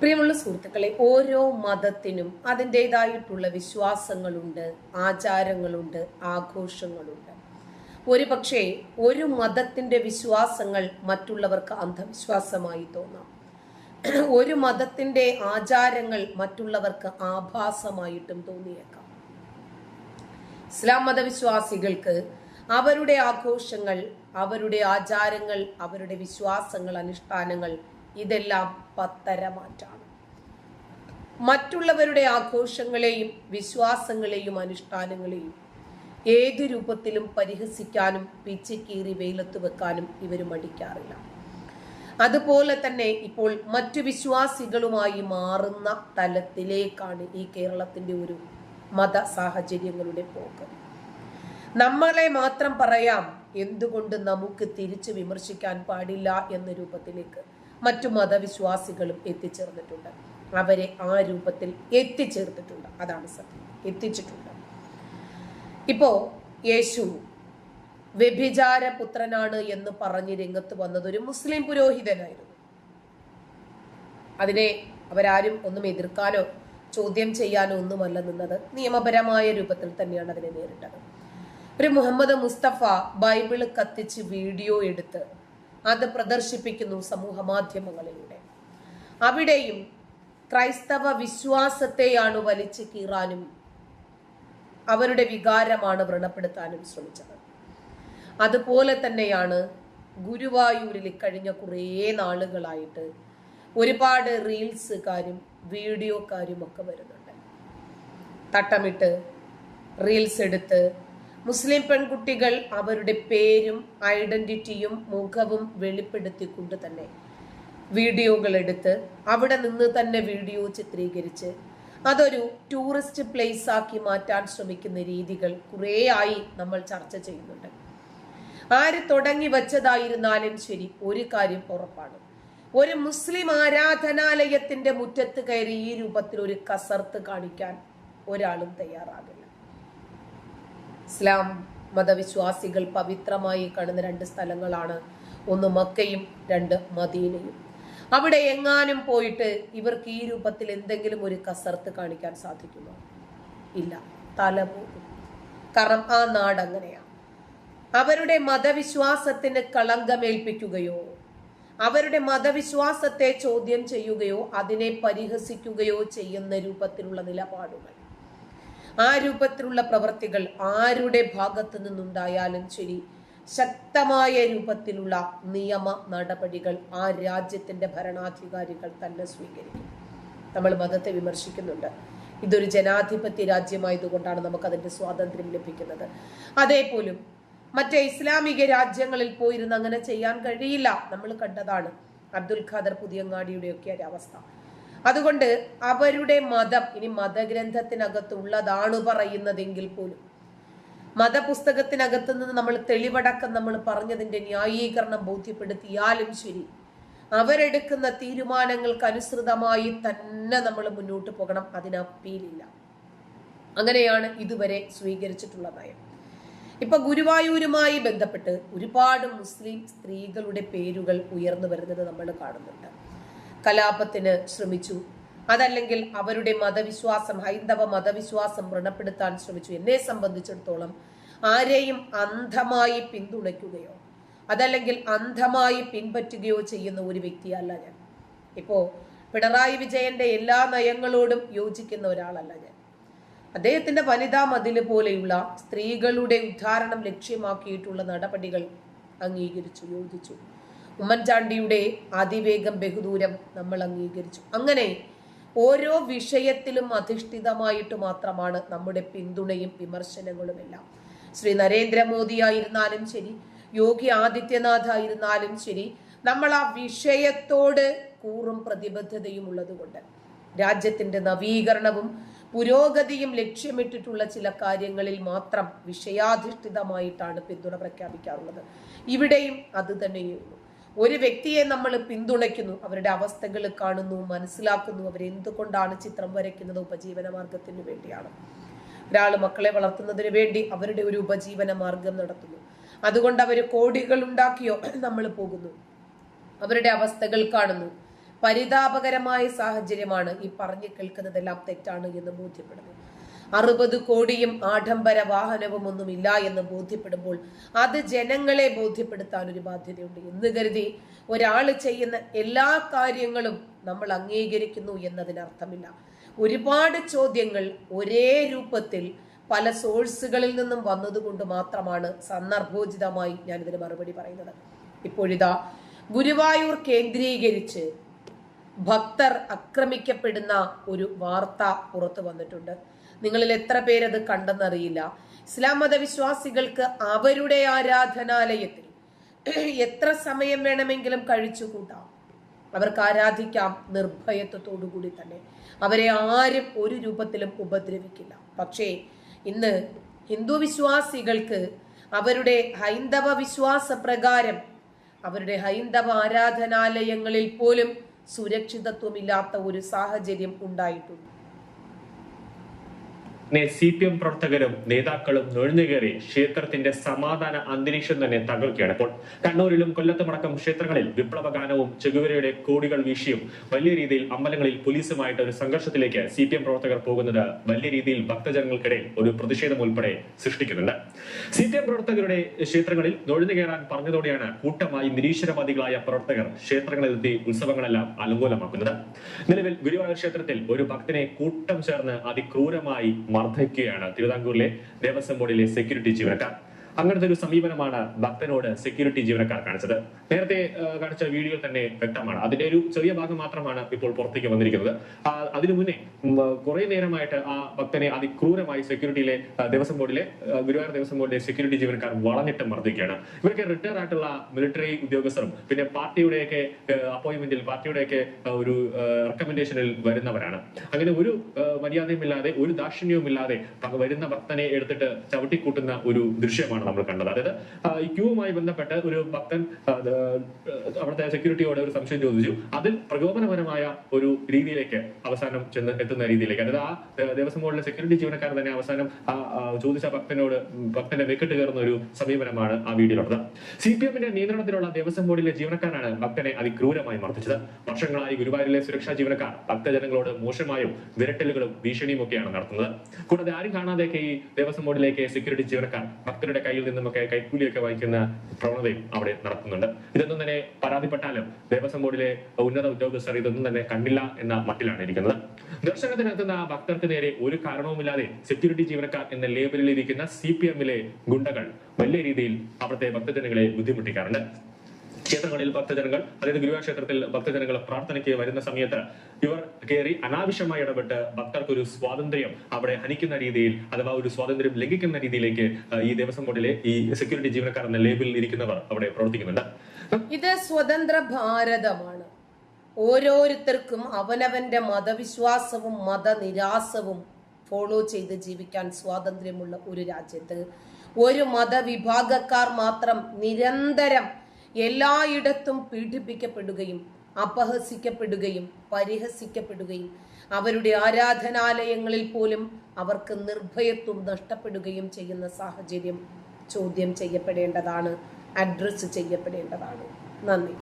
പ്രിയമുള്ള സുഹൃത്തുക്കളെ ഓരോ മതത്തിനും അതിന്റെതായിട്ടുള്ള വിശ്വാസങ്ങളുണ്ട് ആചാരങ്ങളുണ്ട് ആഘോഷങ്ങളുണ്ട്. ഒരു പക്ഷേ ഒരു മതത്തിന്റെ വിശ്വാസങ്ങൾ മറ്റുള്ളവർക്ക് അന്ധവിശ്വാസമായി തോന്നാം. ഒരു മതത്തിന്റെ ആചാരങ്ങൾ മറ്റുള്ളവർക്ക് ആഭാസമായിട്ടും തോന്നിയേക്കാം. ഇസ്ലാം മതവിശ്വാസികൾക്ക് അവരുടെ ആഘോഷങ്ങൾ അവരുടെ ആചാരങ്ങൾ അവരുടെ വിശ്വാസങ്ങൾ അനുഷ്ഠാനങ്ങൾ ഇതെല്ലാം പത്തരമാറ്റാണ് മറ്റുള്ളവരുടെ ആഘോഷങ്ങളെയും വിശ്വാസങ്ങളെയും അനുഷ്ഠാനങ്ങളെയും ഏതു രൂപത്തിലും പരിഹസിക്കാനും പിച്ചക്കീറി വെയിലത്ത് വെക്കാനും ഇവർ മടിക്കാറില്ല. അതുപോലെ തന്നെ ഇപ്പോൾ മറ്റു വിശ്വാസികളുമായി മാറുന്ന തലത്തിലേക്കാണ് ഈ കേരളത്തിന്റെ ഒരു മത സാഹചര്യങ്ങളുടെ പോക്ക്. നമ്മളെ മാത്രം പറയാം എന്തുകൊണ്ട് നമുക്ക് തിരിച്ചു വിമർശിക്കാൻ പാടില്ല എന്ന രൂപത്തിലേക്ക്. മറ്റു മതവിശ്വാസികളും എത്തിച്ചേർന്നിട്ടുണ്ട്. അവരെ ആ രൂപത്തിൽ എത്തിച്ചേർത്തിട്ടുണ്ട്. അതാണ് സത്യം. എത്തിച്ചിട്ടുണ്ട്. ഇപ്പോ യേശു വ്യഭിചാര പുത്രനാണ് എന്ന് പറഞ്ഞ് രംഗത്ത് വന്നത് ഒരു മുസ്ലിം പുരോഹിതനായിരുന്നു. അതിനെ അവരാരും ഒന്നും എതിർക്കാനോ ചോദ്യം ചെയ്യാനോ ഒന്നുമല്ല നിന്നത്. നിയമപരമായ രൂപത്തിൽ തന്നെയാണ് അതിനെ നേരിട്ടത്. ഒരു മുഹമ്മദ് മുസ്തഫ ബൈബിൾ കത്തിച്ച് വീഡിയോ എടുത്ത് അത് പ്രദർശിപ്പിക്കുന്നു സമൂഹ മാധ്യമങ്ങളിലൂടെ. അവിടെയും ക്രൈസ്തവ വിശ്വാസത്തെയാണ് വലിച്ചു കീറാനും അവരുടെ വികാരമാണ് വ്രണപ്പെടുത്താനും ശ്രമിച്ചത്. അതുപോലെ തന്നെയാണ് ഗുരുവായൂരിൽ കഴിഞ്ഞ കുറേ നാളുകളായിട്ട് ഒരുപാട് റീൽസുകാരും വീഡിയോക്കാരും ഒക്കെ വരുന്നുണ്ട്. തട്ടമിട്ട് റീൽസ് എടുത്ത് മുസ്ലിം പെൺകുട്ടികൾ അവരുടെ പേരും ഐഡന്റിറ്റിയും മുഖവും വെളിപ്പെടുത്തിക്കൊണ്ട് തന്നെ വീഡിയോകൾ എടുത്ത് അവിടെ നിന്ന് തന്നെ വീഡിയോ ചിത്രീകരിച്ച് അതൊരു ടൂറിസ്റ്റ് പ്ലേസ് ആക്കി മാറ്റാൻ ശ്രമിക്കുന്ന രീതികൾ കുറേയായി നമ്മൾ ചർച്ച ചെയ്യുന്നുണ്ട്. ആര് തുടങ്ങി വച്ചതായിരുന്നാലും ശരി ഒരു കാര്യം ഉറപ്പാണ്. ഒരു മുസ്ലിം ആരാധനാലയത്തിന്റെ മുറ്റത്ത് കയറി ഈ രൂപത്തിൽ ഒരു കസർത്ത് കാണിക്കാൻ ഒരാളും തയ്യാറാകില്ല ഇസ്ലാം മതവിശ്വാസികൾ പവിത്രമായി കാണുന്ന രണ്ട് സ്ഥലങ്ങളാണ്. ഒന്ന് മക്കയും രണ്ട് മദീനയും. അവിടെ എങ്ങാനും പോയിട്ട് ഇവർക്ക് ഈ രൂപത്തിൽ എന്തെങ്കിലും ഒരു കസർത്ത് കാണിക്കാൻ സാധിക്കുമോ? ഇല്ല. തല പോകും കാരണം ആ നാട് അങ്ങനെയാണ് അവരുടെ മതവിശ്വാസത്തിന് കളങ്കമേൽപ്പിക്കുകയോ അവരുടെ മതവിശ്വാസത്തെ ചോദ്യം ചെയ്യുകയോ അതിനെ പരിഹസിക്കുകയോ ചെയ്യുന്ന രൂപത്തിലുള്ള നിലപാടുകൾ. ആ രൂപത്തിലുള്ള പ്രവർത്തികൾ ആരുടെ ഭാഗത്തു നിന്നുണ്ടായാലും ശരി ശക്തമായ രൂപത്തിലുള്ള നിയമ നടപടികൾ ആ രാജ്യത്തിന്റെ ഭരണാധികാരികൾ തന്നെ സ്വീകരിക്കും. നമ്മൾ മതത്തെ വിമർശിക്കുന്നുണ്ട്. ഇതൊരു ജനാധിപത്യ രാജ്യമായതുകൊണ്ടാണ് നമുക്ക് അതിന്റെ സ്വാതന്ത്ര്യം ലഭിക്കുന്നത്. അതേപോലും മറ്റേ ഇസ്ലാമിക രാജ്യങ്ങളിൽ പോയിരുന്ന് അങ്ങനെ ചെയ്യാൻ കഴിയില്ല. നമ്മൾ കണ്ടതാണ് അബ്ദുൽ ഖാദർ പുതിയങ്ങാടിയുടെ ഒരവസ്ഥ അതുകൊണ്ട് അവരുടെ മതം ഇനി മതഗ്രന്ഥത്തിനകത്തുള്ളതാണ് പറയുന്നതെങ്കിൽ പോലും. മതപുസ്തകത്തിനകത്ത് നിന്ന് നമ്മൾ തെളിവടക്കം നമ്മൾ പറഞ്ഞതിന്റെ ന്യായീകരണം ബോധ്യപ്പെടുത്തിയാലും ശരി അവരെടുക്കുന്ന തീരുമാനങ്ങൾക്ക് അനുസൃതമായി തന്നെ നമ്മൾ മുന്നോട്ട് പോകണം അതിനപ്പീലില്ല അങ്ങനെയാണ് ഇതുവരെ സ്വീകരിച്ചിട്ടുള്ള നയം. ഇപ്പൊ ഗുരുവായൂരുമായി ബന്ധപ്പെട്ട് ഒരുപാട് മുസ്ലിം സ്ത്രീകളുടെ പേരുകൾ ഉയർന്നു വരുന്നത് നമ്മൾ കാണുന്നുണ്ട്. കലാപത്തിന് ശ്രമിച്ചു. അതല്ലെങ്കിൽ അവരുടെ മതവിശ്വാസം ഹൈന്ദവ മതവിശ്വാസം വ്രണപ്പെടുത്താൻ ശ്രമിച്ചു. എന്നെ സംബന്ധിച്ചിടത്തോളം ആരെയും അന്ധമായി പിന്തുണയ്ക്കുകയോ അതല്ലെങ്കിൽ അന്ധമായി പിൻപറ്റുകയോ ചെയ്യുന്ന ഒരു വ്യക്തിയല്ല ഞാൻ. ഇപ്പോ പിണറായി വിജയന്റെ എല്ലാ നയങ്ങളോടും യോജിക്കുന്ന ഒരാളല്ല ഞാൻ. അദ്ദേഹത്തിന്റെ വനിതാ മതിൽ പോലെയുള്ള സ്ത്രീകളുടെ ഉദ്ധാരണം ലക്ഷ്യമാക്കിയിട്ടുള്ള നടപടികൾ അംഗീകരിച്ചു യോജിച്ചു. ഉമ്മൻചാണ്ടിയുടെ അതിവേഗം ബഹുദൂരം നമ്മൾ അംഗീകരിച്ചു. അങ്ങനെ ഓരോ വിഷയത്തിലും അധിഷ്ഠിതമായിട്ട് മാത്രമാണ് നമ്മുടെ പിന്തുണയും വിമർശനങ്ങളും എല്ലാം ശ്രീ നരേന്ദ്രമോദി ആയിരുന്നാലും ശരി യോഗി ആദിത്യനാഥ് ആയിരുന്നാലും ശരി നമ്മൾ ആ വിഷയത്തോട് കൂറും പ്രതിബദ്ധതയും ഉള്ളതുകൊണ്ട് രാജ്യത്തിന്റെ നവീകരണവും പുരോഗതിയും ലക്ഷ്യമിട്ടിട്ടുള്ള ചില കാര്യങ്ങളിൽ മാത്രം വിഷയാധിഷ്ഠിതമായിട്ടാണ് പിന്തുണ പ്രഖ്യാപിക്കാറുള്ളത്. ഇവിടെയും അത് തന്നെയുള്ളൂ ഒരു വ്യക്തിയെ നമ്മൾ പിന്തുണയ്ക്കുന്നു അവരുടെ അവസ്ഥകൾ കാണുന്നു മനസ്സിലാക്കുന്നു അവരെന്തുകൊണ്ടാണ് ചിത്രം വരയ്ക്കുന്നത് ഉപജീവന മാർഗത്തിന് വേണ്ടിയാണ്. ഒരാൾ മക്കളെ വളർത്തുന്നതിന് വേണ്ടി അവരുടെ ഒരു ഉപജീവന മാർഗം നടത്തുന്നു. അതുകൊണ്ട് അവർ കോടികൾ ഉണ്ടാക്കിയോ നമ്മൾ പോകുന്നു. അവരുടെ അവസ്ഥകൾ കാണുന്നു. പരിതാപകരമായ സാഹചര്യമാണ് ഈ പറഞ്ഞു കേൾക്കുന്നതെല്ലാം തെറ്റാണ് എന്ന് ബോധ്യപ്പെടുന്നു. അറുപത് കോടിയും ആഡംബര വാഹനവും ഒന്നുമില്ല എന്ന് ബോധ്യപ്പെടുമ്പോൾ അത് ജനങ്ങളെ ബോധ്യപ്പെടുത്താൻ ഒരു ബാധ്യതയുണ്ട്. എന്ന് കരുതി ഒരാൾ ചെയ്യുന്ന എല്ലാ കാര്യങ്ങളും നമ്മൾ അംഗീകരിക്കുന്നു എന്നതിനർത്ഥമില്ല. ഒരുപാട് ചോദ്യങ്ങൾ ഒരേ രൂപത്തിൽ പല സോഴ്സുകളിൽ നിന്നും വന്നതുകൊണ്ട് മാത്രമാണ് സന്ദർഭോചിതമായി ഞാൻ ഞാനിതിന് മറുപടി പറയുന്നത്. ഇപ്പോഴിതാ ഗുരുവായൂർ കേന്ദ്രീകരിച്ച് ഭക്തർ ആക്രമിക്കപ്പെടുന്ന ഒരു വാർത്ത പുറത്തു വന്നിട്ടുണ്ട്. നിങ്ങളിൽ എത്ര പേരത് കണ്ടെന്നറിയില്ല. ഇസ്ലാം മതവിശ്വാസികൾക്ക് അവരുടെ ആരാധനാലയത്തിൽ എത്ര സമയം വേണമെങ്കിലും കഴിച്ചു കൂട്ടാം അവർക്ക് ആരാധിക്കാം നിർഭയത്വത്തോടുകൂടി തന്നെ. അവരെ ആരും ഒരു രൂപത്തിലും ഉപദ്രവിക്കില്ല. പക്ഷേ ഇന്ന് ഹിന്ദു വിശ്വാസികൾക്ക് അവരുടെ ഹൈന്ദവ വിശ്വാസ പ്രകാരം അവരുടെ ഹൈന്ദവ ആരാധനാലയങ്ങളിൽ പോലും സുരക്ഷിതത്വമില്ലാത്ത ഒരു സാഹചര്യം ഉണ്ടായിട്ടുണ്ട്. സി പി എം പ്രവർത്തകരും നേതാക്കളും നുഴഞ്ഞുകയറി ക്ഷേത്രത്തിന്റെ സമാധാന അന്തരീക്ഷം തന്നെ തകർക്കുകയാണ്. ഇപ്പോൾ കണ്ണൂരിലും കൊല്ലത്തുമടക്കം ക്ഷേത്രങ്ങളിൽ വിപ്ലവ ഗാനവും ചെകുവരയുടെ കോടികൾ വീശിയും വലിയ രീതിയിൽ അമ്പലങ്ങളിൽ പോലീസുമായിട്ട് ഒരു സംഘർഷത്തിലേക്ക് സി പി എം പ്രവർത്തകർ പോകുന്നത് വലിയ രീതിയിൽ ഭക്തജനങ്ങൾക്കിടയിൽ ഒരു പ്രതിഷേധം ഉൾപ്പെടെ സൃഷ്ടിക്കുന്നുണ്ട്. സി പി എം പ്രവർത്തകരുടെ ക്ഷേത്രങ്ങളിൽ നുഴഞ്ഞുകയറാൻ പറഞ്ഞതോടെയാണ് കൂട്ടമായി നിരീശ്വരവാദികളായ പ്രവർത്തകർ ക്ഷേത്രങ്ങളിലെത്തി ഉത്സവങ്ങളെല്ലാം അലങ്കോലമാക്കുന്നത്. നിലവിൽ ഗുരുവായൂർ ക്ഷേത്രത്തിൽ ഒരു ഭക്തനെ കൂട്ടം ചേർന്ന് അതിക്രൂരമായി മർദ്ദിക്കുകയാണ്. തിരുവിതാംകൂറിലെ ദേവസ്വം ബോർഡിലെ സെക്യൂരിറ്റി ജീവനക്കാർ. അങ്ങനത്തെ ഒരു സമീപനമാണ് ഭക്തനോട് സെക്യൂരിറ്റി ജീവനക്കാർ കാണിച്ചത്. നേരത്തെ കാണിച്ച വീഡിയോയിൽ തന്നെ വ്യക്തമാണ്. അതിന്റെ ഒരു ചെറിയ ഭാഗം മാത്രമാണ് ഇപ്പോൾ പുറത്തേക്ക് വന്നിരിക്കുന്നത്. അതിനു മുന്നേ കുറെ നേരമായിട്ട് ആ ഭക്തനെ അതിക്രൂരമായി സെക്യൂരിറ്റിയിലെ ദേവസ്വം ബോർഡിലെ ഗുരുവായൂർ ദേവസ്വം ബോർഡിലെ സെക്യൂരിറ്റി ജീവനക്കാർ വളഞ്ഞിട്ട് മർദ്ദിക്കുകയാണ്. ഇവരൊക്കെ റിട്ടയർ ആയിട്ടുള്ള മിലിറ്ററി ഉദ്യോഗസ്ഥരും പിന്നെ പാർട്ടിയുടെയൊക്കെ അപ്പോയിന്റ്മെന്റിൽ പാർട്ടിയുടെയൊക്കെ ഒരു റെക്കമെൻഡേഷനിൽ വരുന്നവരാണ്. അങ്ങനെ ഒരു മര്യാദയും മര്യാദയുമില്ലാതെ ഒരു ദാക്ഷിണ്യവുമില്ലാതെ വരുന്ന ഭക്തനെ എടുത്തിട്ട് ചവിട്ടിക്കൂട്ടുന്ന ഒരു ദൃശ്യമാണ് നമ്മൾ കണ്ടത്. അതായത് ഈ ക്യൂവുമായി ബന്ധപ്പെട്ട് ഒരു ഭക്തൻ അവിടുത്തെ സെക്യൂരിറ്റിയോട് ഒരു സംശയം ചോദിച്ചു. അതിൽ പ്രകോപനപരമായ ഒരു രീതിയിലേക്ക് അവസാനം ചെന്ന് എത്തുന്ന രീതിയിലേക്ക്. അതായത് ആ ദേവസ്വം ബോർഡിലെ സെക്യൂരിറ്റി ജീവനക്കാർ തന്നെ അവസാനം ചോദിച്ച ഭക്തനോട് ഭക്തനെ ഭക്തന്റെ വെക്കിട്ട് കയറുന്ന ഒരു സമീപനമാണ് ആ വീഡിയോയിലുള്ളത് സി പി എമ്മിന്റെ നിയന്ത്രണത്തിലുള്ള ദേവസ്വം ബോർഡിലെ ജീവനക്കാരാണ് ഭക്തനെ അതിക്രൂരമായി മർദ്ദിച്ചത്. വർഷങ്ങളായി ഗുരുവായൂരിലെ സുരക്ഷാ ജീവനക്കാർ ഭക്തജനങ്ങളോട് മോശമായും വിരട്ടലുകളും ഭീഷണിയും ഒക്കെയാണ് നടത്തുന്നത്. കൂടാതെ ആരും കാണാതെയൊക്കെ ഈ ദേവസ്വം ബോർഡിലേക്ക് സെക്യൂരിറ്റി ജീവനക്കാർ ഭക്തരുടെ കയ്യിൽ നിന്നുമൊക്കെ കൈക്കൂലിയൊക്കെ വഹിക്കുന്ന പ്രവണതയും അവിടെ നടക്കുന്നുണ്ട്. ഇതൊന്നും തന്നെ പരാതിപ്പെട്ടാലും ദേവസ്വം ബോർഡിലെ ഉന്നത ഉദ്യോഗസ്ഥർ ഇതൊന്നും തന്നെ കണ്ടില്ല എന്ന മട്ടിലാണ് ഇരിക്കുന്നത്. ദർശനത്തിനെത്തുന്ന ഭക്തർക്ക് നേരെ ഒരു കാരണവുമില്ലാതെ സെക്യൂരിറ്റി ജീവനക്കാർ എന്ന ലേബലിൽ ഇരിക്കുന്ന സി പി എമ്മിലെ ഗുണ്ടകൾ വലിയ രീതിയിൽ അവിടുത്തെ ഭക്തജനങ്ങളെ ബുദ്ധിമുട്ടിക്കാറുണ്ട്. ക്ഷേത്രങ്ങളിൽ ഭക്തജനങ്ങൾ അതായത് ഗുരുവായൂർ ക്ഷേത്രത്തിൽ ഭക്തജനങ്ങൾ പ്രാർത്ഥനയ്ക്ക് വരുന്ന സമയത്ത് ഇവർ കയറി അനാവശ്യമായി ഇടപെട്ട് ഭക്തർക്ക് ഒരു സ്വാതന്ത്ര്യം അവിടെ ഹനിക്കുന്ന രീതിയിൽ അഥവാ ഒരു സ്വാതന്ത്ര്യം ലംഘിക്കുന്ന രീതിയിലേക്ക് ഈ ദേവസ്വം ബോർഡിലെ ഈ സെക്യൂരിറ്റി ജീവനക്കാർ എന്ന ലേബിളിൽ ഇരിക്കുന്നവർ അവിടെ പ്രവർത്തിക്കുന്നുണ്ട്. ഇത് സ്വതന്ത്ര ഭാരതമാണ്. ഓരോരുത്തർക്കും അവനവന്റെ മതവിശ്വാസവും മതനിരാസവും ഫോളോ ചെയ്ത് ജീവിക്കാൻ സ്വാതന്ത്ര്യമുള്ള ഒരു രാജ്യത്ത്. ഒരു മതവിഭാഗക്കാർ മാത്രം നിരന്തരം എല്ലായിടത്തും പീഡിപ്പിക്കപ്പെടുകയും അപഹസിക്കപ്പെടുകയും പരിഹസിക്കപ്പെടുകയും അവരുടെ ആരാധനാലയങ്ങളിൽ പോലും അവർക്ക് നിർഭയത്വം നഷ്ടപ്പെടുകയും ചെയ്യുന്ന സാഹചര്യം ചോദ്യം ചെയ്യപ്പെടേണ്ടതാണ് അഡ്രസ്സ് ചെയ്യപ്പെടേണ്ടതാണ്. നന്ദി.